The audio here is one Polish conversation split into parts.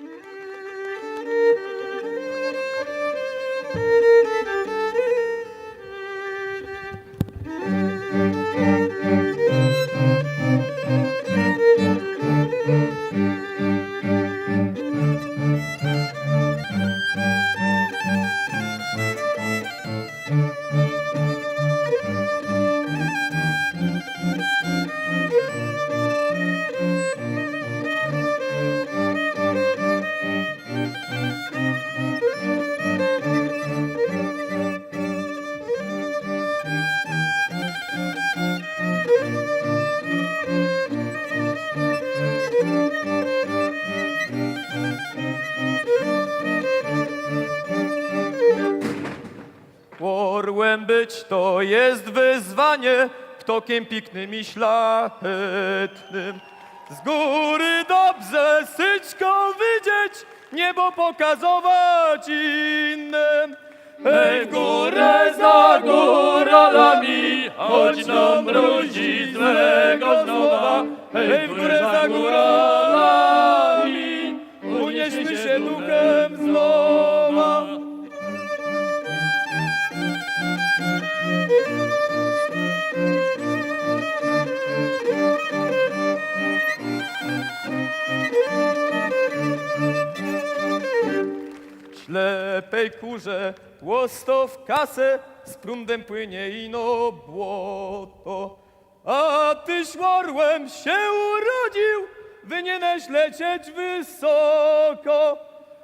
Música Orłem być to jest wyzwanie, ptokiem piknym i szlachetnym. Z góry dobrze syćko widzieć, niebo pokazować innym. Hej, w górę za góralami, choć nam mrozi złego znowa. Hej, w górę za góralami, Ślepej kurze łosto w kasę, z prądem płynie ino błoto. A tyś orłem się urodził, wynieneś lecieć wysoko.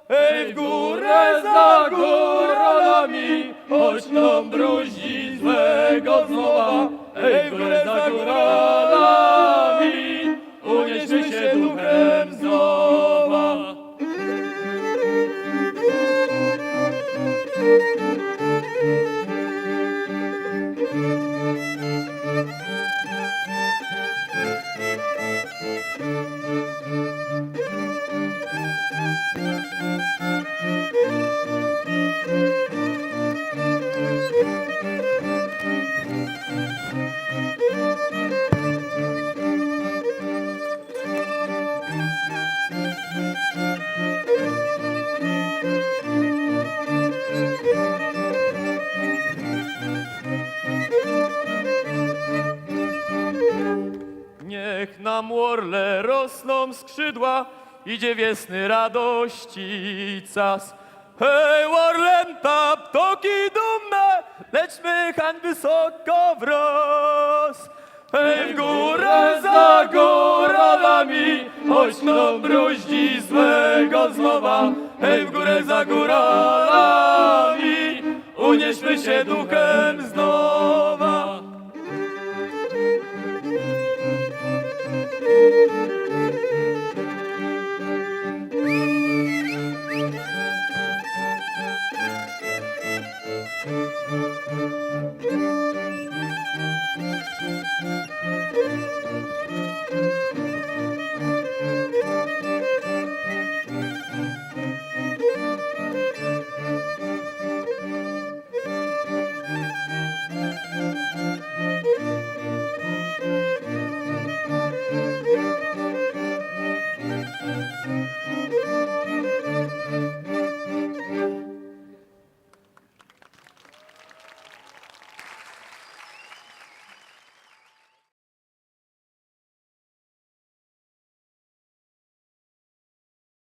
Hej, w górę za góralami, choć nam bruździ złego znowa. Hej, w górę za góralami, unieśmy się Niech nam orle rosną skrzydła, idzie wiesny radości cas. Hej, orlęta, ptoki dumne, lećmy hań wysoko wraz. Hej, w górę za góralami, choć nam bruździ złego znowa. Hej, w górę za góralami, unieśmy się duchem